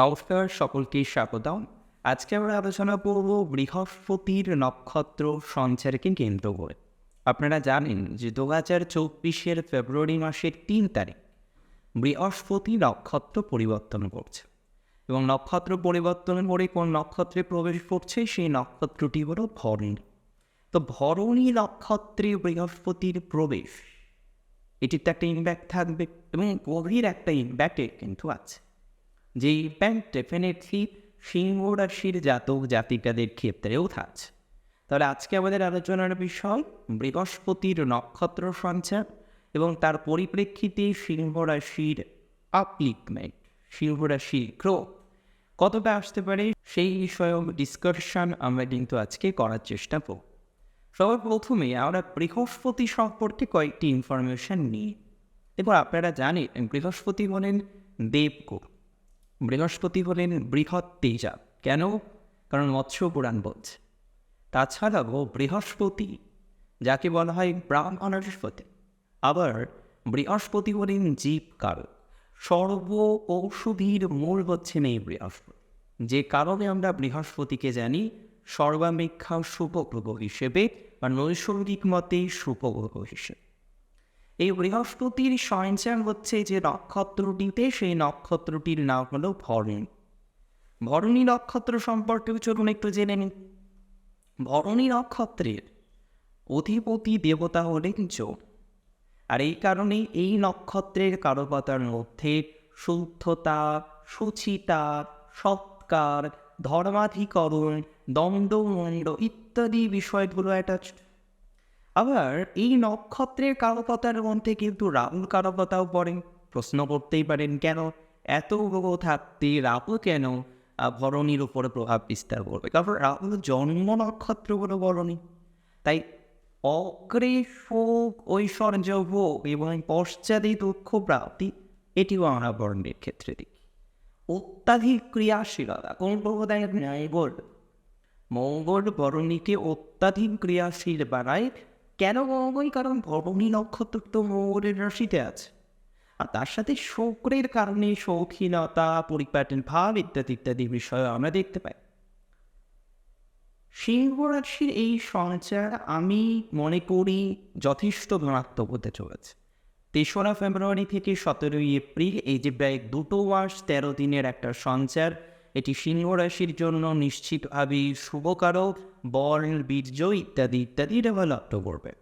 নমস্কার, সকলকে স্বাগতম। আজকে আমরা আলোচনা করব বৃহস্পতির নক্ষত্র সঞ্চারকে কেন্দ্র করে। আপনারা জানেন যে দু হাজার চব্বিশের ফেব্রুয়ারি মাসের তিন তারিখ বৃহস্পতি নক্ষত্র পরিবর্তন করছে এবং নক্ষত্র পরিবর্তন করে কোন নক্ষত্রে প্রবেশ করছে সেই নক্ষত্রটি হলো ভরণী। তো ভরণী নক্ষত্রে বৃহস্পতির প্রবেশ এটির তো একটা ইম্প্যাক্ট থাকবে এবং গভীর একটা ইম্প্যাক্ট কিন্তু আছে। যে ইম্প্যাক্ট ডেফিনেটলি সিংহ রাশির জাতক জাতিকাদের ক্ষেত্রেও থাকছে তাহলে আজকে আমাদের আলোচনার বিষয়, বৃহস্পতির নক্ষত্র সঞ্চার এবং তার পরিপ্রেক্ষিতে সিংহ রাশির আপলিকমেন্ট সিংহ রাশির গ্রোথ কতটা আসতে পারে সেই বিষয়ক ডিসকাশন আমরা কিন্তু আজকে করার চেষ্টা করব। সবার প্রথমে আমরা বৃহস্পতি সম্পর্কে কয়েকটি ইনফরমেশন নিই। এবার আপনারা জানেন, বৃহস্পতি বলেন দেবগুরু বৃহস্পতি হলেন বৃহৎ তেজা। কেন? কারণ মৎস্য পুরাণ বলছে। তাছাড়াও বৃহস্পতি, যাকে বলা হয় ব্রাহ্মণস্পতি, আবার বৃহস্পতি হলেন জীব কারক সর্ব ঔষধির মূল হচ্ছেন এই বৃহস্পতি। যে কারণে আমরা বৃহস্পতিকে জানি সর্বাপেক্ষা শুভগ্রহ হিসেবে বা নৈসর্গিক মতে শুভগ্রহ হিসেবে। এই বৃহস্পতির সঞ্চার হচ্ছে যে নক্ষত্রটিতে, সেই নক্ষত্রটির নাম হলো ভরণী। ভরণী নক্ষত্র সম্পর্কেও চলুন একটু জেনে নিন ভরণী নক্ষত্রের অধিপতি দেবতা হলেন যোগ আর এই কারণে এই নক্ষত্রের কারকতার মধ্যে শুদ্ধতা, সুচিতা, সৎকার, ধর্মাধিকরণ, দ্বন্দ্বমণ্ড ইত্যাদি বিষয়গুলো অ্যাটাচড আবার এই নক্ষত্রের কারকতার মধ্যে কিন্তু রাহুল কারকতাও পড়ে। প্রশ্ন করতেই পারেন, কেন এত গ্রহ থাকতে রাহু কেন ভরণীর উপরে প্রভাব বিস্তার করবে? কারণ রাহুল জন্ম নক্ষত্রগুলো বরণী তাই অগ্রে শোক, ঐশ্বর্য, ভোগ এবং পশ্চাদে দুঃখ প্রাপ্তি, এটিও আমরা বর্ণের ক্ষেত্রে দেখি। অত্যাধিক ক্রিয়াশীলতা, কোন প্রবোধায় মঙ্গল মঙ্গল বরণীকে অত্যাধিক ক্রিয়াশীল বানায় কেন মঙ্গল কারণ ভরণী নক্ষত্র তো মঙ্গলের রাশিতে আছে। আর তার সাথে শুক্রের কারণে শৌখিনতা পরিপাটন ভাব ইত্যাদি ইত্যাদি বিষয় আমরা দেখতে পাই। সিংহ রাশির এই সঞ্চার আমি মনে করি যথেষ্ট ধনাত্মক হতে চলেছে। তেসরা ফেব্রুয়ারি থেকে সতেরোই এপ্রিল এই যে প্রায় দুটো মাস তেরো দিনের একটা সঞ্চার এটি সিংহ রাশির জন্য নিশ্চিতভাবেই শুভকারক বল বীর্য ইত্যাদি ইত্যাদি ডেভেলপ করবে।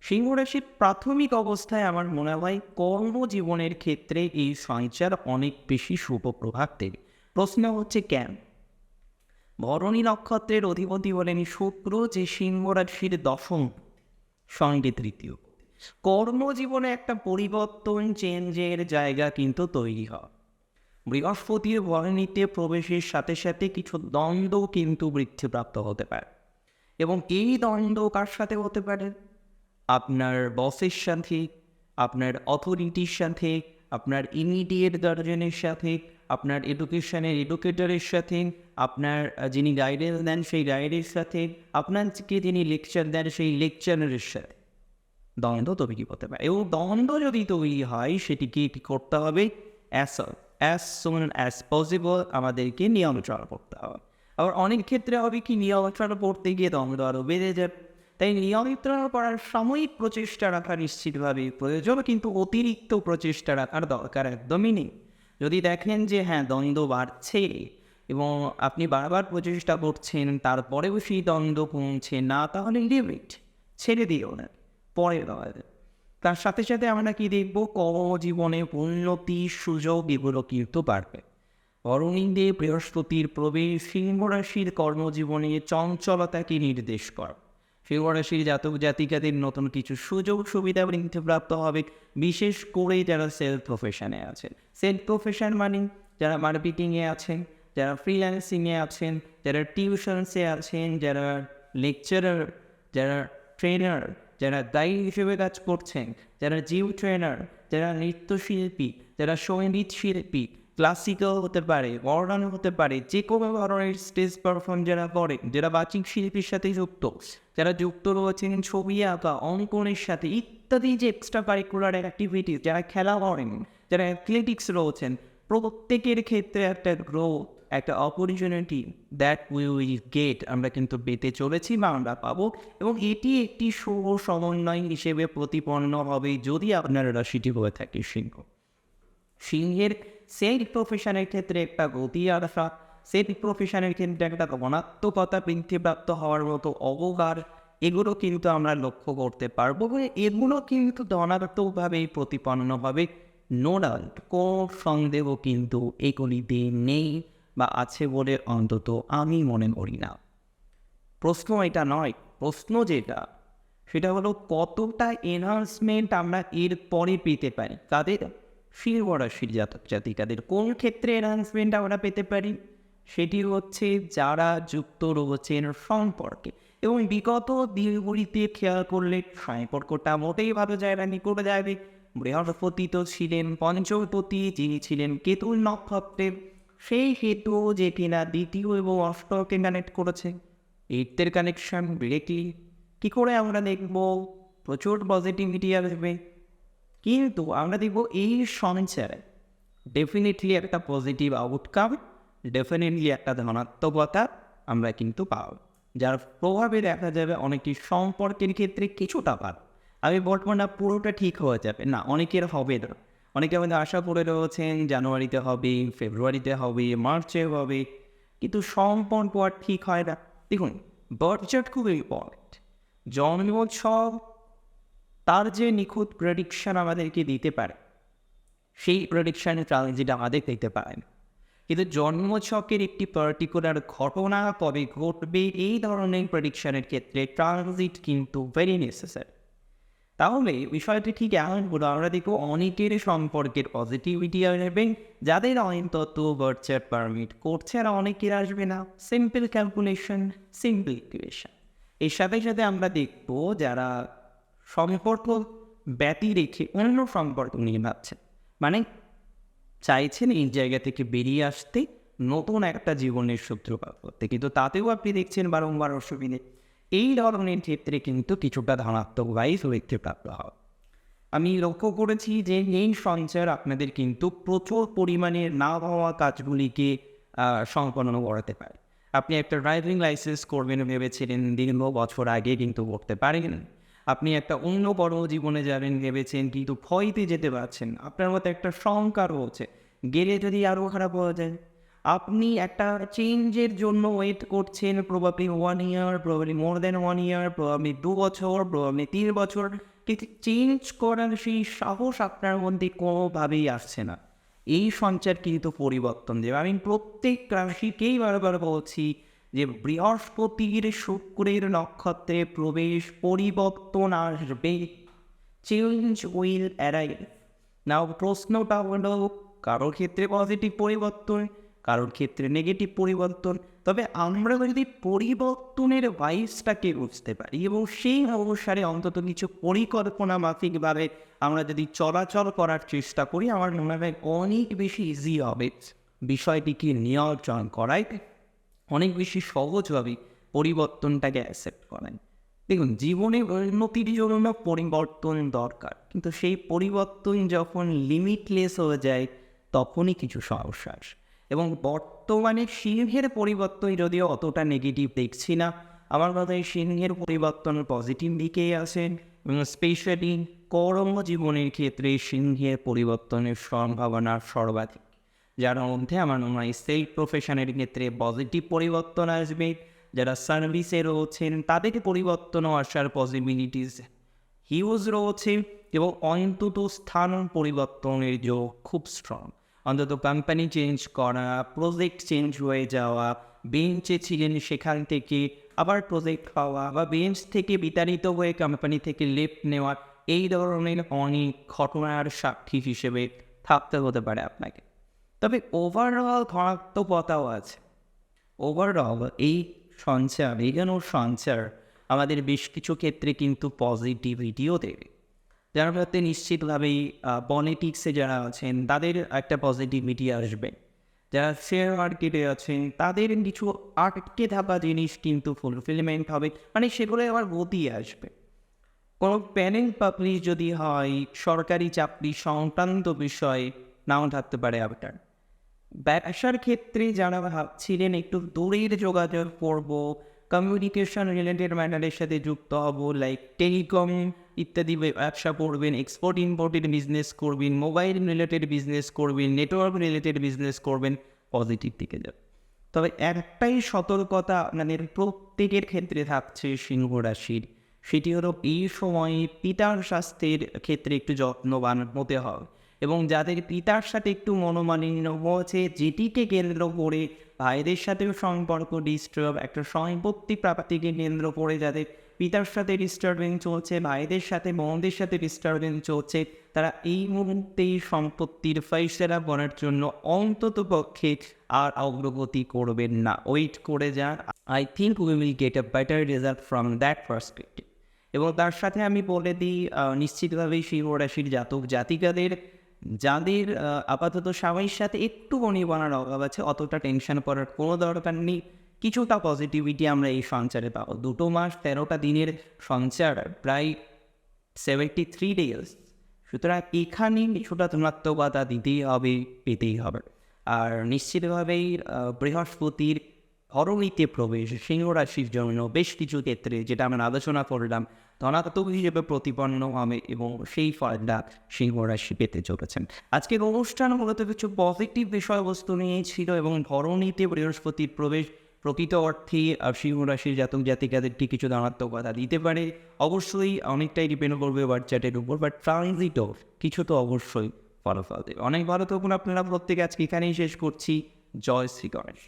সিংহ রাশির প্রাথমিক অবস্থায় আমার মনে হয় কর্মজীবনের ক্ষেত্রে এই সঞ্চার অনেক বেশি শুভ প্রভাব দেবে প্রশ্ন হচ্ছে কেন? ভরণী নক্ষত্রের অধিপতি হলেন শুক্র যে সিংহ রাশির দশম, সঙ্গে তৃতীয়। কর্মজীবনে একটা পরিবর্তন চেঞ্জের জায়গা কিন্তু তৈরি হয়। বৃহস্পতির ভরণীতে প্রবেশের সাথে সাথে কিছু দ্বন্দ্ব কিন্তু বৃদ্ধিপ্রাপ্ত হতে পারে। এবং এই দ্বন্দ্ব কার সাথে হতে পারে? আপনার বসের সাথে, আপনার অথরিটির সাথে, আপনার ইমিডিয়েট গার্জেনের সাথে, আপনার এডুকেশনের এডুকেটরের সাথে, আপনার যিনি গাইডেন্স দেন সেই গাইডের সাথে আপনাকে যিনি লেকচার দেন সেই লেকচারের সাথে। দ্বন্দ্ব তৈরি হতে পারে। এবং দ্বন্দ্ব যদি তৈরি হয়, সেটিকে করতে হবে? As as soon as possible আমাদেরকে নিয়ন্ত্রণ করতে হবে। আবার অনেক ক্ষেত্রে হবে কি নিয়ন্ত্রণ করতে গিয়ে দ্বন্দ্ব আরও বেড়ে যাবে তাই নিয়ন্ত্রণ করার সাময়িক প্রচেষ্টা রাখা নিশ্চিতভাবে প্রয়োজন, কিন্তু অতিরিক্ত প্রচেষ্টা রাখার দরকার একদমই নেই। যদি দেখেন যে হ্যাঁ দ্বন্দ্ব বাড়ছে এবং আপনি বারবার প্রচেষ্টা করছেন, তারপরেও সেই দ্বন্দ্ব কমছে, না তাহলে লিমিট ছেড়ে দিও না। পরে দেওয়া তার সাথে সাথে আমরা কি দেখব? কর্মজীবনে উন্নতি সুযোগ এগুলো কিন্তু বাড়বে। অরুণীদে বৃহস্পতির প্রবেশ সিংহ রাশির কর্মজীবনে চঞ্চলতাকে নির্দেশ কর? সিংহ রাশির জাতক জাতিকাদের নতুন কিছু সুযোগ সুবিধা বৃদ্ধি প্রাপ্ত হবে, বিশেষ করে যারা সেলফ প্রফেশনে আছেন। সেলফ প্রফেশন মানে যারা মার্কেটিংয়ে আছেন, যারা ফ্রিল্যান্সিংয়ে আছেন, যারা টিউশনসে আছেন, যারা লেকচারার যারা ট্রেনার যারা গাইড হিসেবে কাজ করছেন, যারা জিম ট্রেনার যারা নৃত্যশিল্পী, যারা সংগীত শিল্পী ক্লাসিক্যাল হতে পারে মডার্ন হতে পারে যে কোনো ধরনের স্টেজ পারফর্ম যারা করেন, যারা বাচিক শিল্পীর সাথে যুক্ত, যারা যুক্ত রয়েছেন ছবি আঁকা, অঙ্কনের সাথে ইত্যাদি যে এক্সট্রা কারিকুলার অ্যাক্টিভিটিস যারা খেলা করেন, যারা অ্যাথলেটিক্স রয়েছেন, প্রত্যেকের ক্ষেত্রে একটা গ্রোথ একটা opportunity that we will get আমরা কিন্তু পেতে চলেছি বা আমরা পাবো। এবং এটি একটি শুভ সমন্বয় হিসেবে প্রতিপন্ন হবে যদি আপনার রাশিটি হয়ে থাকে সিংহ। সিংহের সেই প্রফেশনের ক্ষেত্রে একটা গতি আসা সেই প্রফেশনের ক্ষেত্রে একটা ধনাত্মকতা বৃদ্ধিপ্রাপ্ত হওয়ার মতো অবকার, এগুলো কিন্তু আমরা লক্ষ্য করতে পারব এগুলো কিন্তু ধনাত্মকভাবেই প্রতিপন্ন হবে। নো ডাউট কোনো সন্দেহ কিন্তু এগুলিতে নেই। বা আছে বলে অন্তত আমি মনে করি না। প্রশ্ন এটা নয়, প্রশ্ন যেটা, সেটা হলো কতটা এনহান্সমেন্ট আমরা এর পরে পেতে পারি? তাদের সিংহ রাশির জাতক জাতিকাদের। কোন ক্ষেত্রে এনহান্সমেন্ট আমরা পেতে পারি? সেটি হচ্ছে যারা যুক্ত রয়েছেন সম্পর্কে। এবং বিগত দিনগুলিতে খেয়াল করলে সম্পর্কটা মোটেই ভালো না, নিকটে যাবে বৃহস্পতি তো ছিলেন পঞ্চমপতি যিনি ছিলেন, কেতুল নক্ষত্রের সেই হেতু যে কিনা দ্বিতীয় এবং অষ্টকে কানেক্ট করেছে। এইটের কানেকশন ডিরেক্টলি কী করে আমরা দেখব? প্রচুর পজিটিভিটি আসবে। কিন্তু আমরা দেখব এই সঞ্চারে ডেফিনেটলি একটা পজিটিভ আউটকাম ডেফিনেটলি একটা ধনাত্মকতা আমরা কিন্তু পাব। যার প্রভাবে দেখা যাবে অনেকটি সম্পর্কের ক্ষেত্রে কিছুটা ভালো আমি বলব না পুরোটা ঠিক হয়ে যাবে। না, অনেকের হবে না। অনেকে আমাদের আশা করে রয়েছেন জানুয়ারিতে হবে, ফেব্রুয়ারিতে হবে মার্চে হবে, কিন্তু সম্পর্ক আর ঠিক হয় না। দেখুন বার্থচার্ট খুব ইম্পর্টেন্ট জন্মোৎসব তার যে নিখুঁত প্রেডিকশন আমাদেরকে দিতে পারে, সেই প্রেডিকশানের ট্রানজিট আমাদের দিতে পারেন। কিন্তু জন্মছকের একটি পার্টিকুলার ঘটনা কবে ঘটবে, এই ধরনের প্রেডিকশনের ক্ষেত্রে ট্রানজিট কিন্তু ভেরি নেসেসারি তাহলে বিষয়টি ঠিক এমন হলো, আমরা দেখব অনেকের সম্পর্কের পজিটিভিটি আসবে যাদের অন্তত বার্চার পারমিট করছে আর অনেকের আসবে না। সিম্পল ক্যালকুলেশন সিম্পল ইকুয়েশন এর সাথে সাথে আমরা দেখব যারা সম্পর্ক ব্যতি রেখে অন্য সম্পর্ক নিয়ে ভাবছেন মানে চাইছেন এই জায়গা থেকে বেরিয়ে আসতে, নতুন একটা জীবনের সূত্রপাত করতে। কিন্তু তাতেও আপনি দেখছেন বারংবার অসুবিধে। এই ধরনের ক্ষেত্রে কিন্তু কিছুটা ধনাত্মক বাইস দেখতে প্রাপ্ত হয় আমি লক্ষ্য করেছি যে এই সঞ্চয় আপনাদের কিন্তু প্রচুর পরিমাণে না হওয়া কাজগুলিকে সম্পন্ন করাতে পারে। আপনি একটা ড্রাইভিং লাইসেন্স করবেন ভেবেছিলেন, দীর্ঘ বছর আগে কিন্তু করতে পারেন। আপনি একটা অন্য বড় জীবনে যাবেন ভেবেছেন, কিন্তু ভয়তে যেতে পারছেন আপনার মধ্যে একটা শঙ্কা রয়েছে। গেলে যদি আরও খারাপ হয়ে যায়? আপনি একটা চেঞ্জের জন্য ওয়েট করছেন probably one year probably more than one year probably দু বছর প্রবাবলি তিন বছর। কিন্তু চেঞ্জ করার সেই সাহস আপনার মধ্যে কোনোভাবেই আসছে না। এই সঞ্চার কিন্তু পরিবর্তন দেবে। আমি প্রত্যেক রাশিকেই বারবার বলছি যে বৃহস্পতির শুক্রের নক্ষত্রে প্রবেশ পরিবর্তন আসবে। চেঞ্জ উইল অ্যারাইভ নাও প্রশ্নটা হলো কারোর ক্ষেত্রে পজিটিভ পরিবর্তন? কারোর ক্ষেত্রে নেগেটিভ পরিবর্তন। তবে আমরা যদি পরিবর্তনের ভাইসটাকে বুঝতে পারি এবং সেই অনুসারে অন্তত কিছু পরিকল্পনা মাফিকভাবে আমরা যদি চলাচল করার চেষ্টা করি, আমার মনে হয় অনেক বেশি ইজি হবে। বিষয়টিকে নিয়ন্ত্রণ করায় অনেক বেশি সহজভাবে পরিবর্তনটাকে অ্যাকসেপ্ট করেন দেখুন, জীবনে উন্নতির জন্য পরিবর্তন দরকার, কিন্তু সেই পরিবর্তন যখন লিমিটলেস হয়ে যায়, তখনই কিছু সমস্যা আসে। এবং বর্তমানে সিংহের পরিবর্তন যদিও অতটা নেগেটিভ দেখছি না, আমার কথায় সিংহের পরিবর্তন পজিটিভ দিকেই এবং স্পেশালি কর্মজীবনের ক্ষেত্রে সিংহের পরিবর্তনের সম্ভাবনা সর্বাধিক, যার মধ্যে আমার মনে হয় সেই প্রফেশনের ক্ষেত্রে পজিটিভ পরিবর্তন আসবে, যারা সার্ভিসে রয়েছেন তাদের পরিবর্তনও আসার পসিবিলিটিস হিউজ রয়েছে এবং অন্তত স্থান পরিবর্তনের যোগ খুব স্ট্রং অন্তত কোম্পানি চেঞ্জ করা প্রজেক্ট চেঞ্জ হয়ে যাওয়া বেঞ্চে ছিলেন সেখান থেকে আবার প্রজেক্ট পাওয়া বা বেঞ্চ থেকে বিতাড়িত হয়ে কোম্পানি থেকে লেফট নেওয়া, এই ধরনের অনেক ঘটনার সাক্ষী হিসেবে থাকতে হতে পারে আপনাকে। তবে ওভারঅল ধনাত্মকতাও আছে। ওভারঅল এই সঞ্চার এখানে সঞ্চার আমাদের বেশ কিছু ক্ষেত্রে কিন্তু পজিটিভিটিও দেবে। যার মধ্যে নিশ্চিতভাবেই পলিটিক্সে যারা আছেন, তাদের একটা পজিটিভিটি আসবে। যারা শেয়ার মার্কেটে আছেন, তাদের কিছু আটকে থাকা জিনিস কিন্তু ফুলফিলমেন্ট হবে মানে সেগুলো আবার গতি আসবে। কোনো প্যানেল পাবলিশ যদি হয়, সরকারি চাকরি সংক্রান্ত বিষয়ে নাও থাকতে পারে আপনার। ব্যবসার ক্ষেত্রে যারা ভাবছিলেন একটু দূরের যোগাযোগ করব কমিউনিকেশন রিলেটেড ম্যাটারের সাথে যুক্ত হব লাইক টেলিকম ইত্যাদি ব্যবসা করবেন এক্সপোর্ট ইম্পোর্টেড বিজনেস করবেন মোবাইল রিলেটেড বিজনেস করবেন নেটওয়ার্ক রিলেটেড বিজনেস করবেন পজিটিভ দিকে যাবে। তবে একটাই সতর্কতা আপনাদের প্রত্যেকের ক্ষেত্রে থাকছে সিংহ রাশির, সেটি হলো এই সময়ে পিতার স্বাস্থ্যের ক্ষেত্রে একটু যত্নবান হতে হবে এবং যাদের পিতার সাথে একটু মনোমালিন্য হয়েছে, যেটিকে কেন্দ্র করে ভাইদের সাথেও সম্পর্ক ডিস্টার্ব একটা সম্পত্তি প্রাপ্তিকে কেন্দ্র করে যাদের পিতার সাথে ডিস্টার্বেন্স চলছে ভাইদের সাথে বোনদের সাথে ডিস্টার্বেন্স চলছে, তারা এই মুহূর্তেই সম্পত্তির ফয়সলা করার জন্য অন্তত পক্ষে আর অগ্রগতি করবেন না। ওয়েট করে যান। I think we will get a better result from that perspective এবং তার সাথে আমি বলে দিই নিশ্চিতভাবেই সিংহ রাশির জাতক জাতিকাদের, যাদের আপাতত স্বামীর সাথে একটু অনিবানার অভাব আছে, অতটা টেনশন করার কোনো দরকার নেই। কিছুটা পজিটিভিটি আমরা এই সঞ্চারে পাবো। দুটো মাস তেরোটা দিনের সঞ্চার, প্রায় সেভেন্টি থ্রি ডেজ সুতরাং এখানে কিছুটা ধনাত্মকতা দিতেই হবে, পেতেই হবে। আর নিশ্চিতভাবেই বৃহস্পতির ধরণীতে প্রবেশ, সিংহ রাশির জন্য বেশ কিছু ক্ষেত্রে যেটা আমরা আলোচনা করলাম, ধনাত্মক হিসেবে প্রতিপন্ন হবে এবং সেই ফলটা সিংহ রাশি পেতে চলেছেন। আজকের অনুষ্ঠান মূলত কিছু পজিটিভ বিষয়বস্তু নিয়ে ছিল এবং ধরণীতে বৃহস্পতির প্রবেশ প্রকৃত অর্থে সিংহ রাশির জাতক জাতিকাদেরকে কিছু ধনাত্মকতা দিতে পারে। অবশ্যই অনেকটাই ডিপেন্ড করবে বাচ্চাটের উপর বাট ট্রানজিটও কিছু তো অবশ্যই ফলাফল দেবে। অনেক ভালো তখন আপনারা, প্রত্যেকে আজকে এখানেই শেষ করছি। জয় শ্রী গণেশ।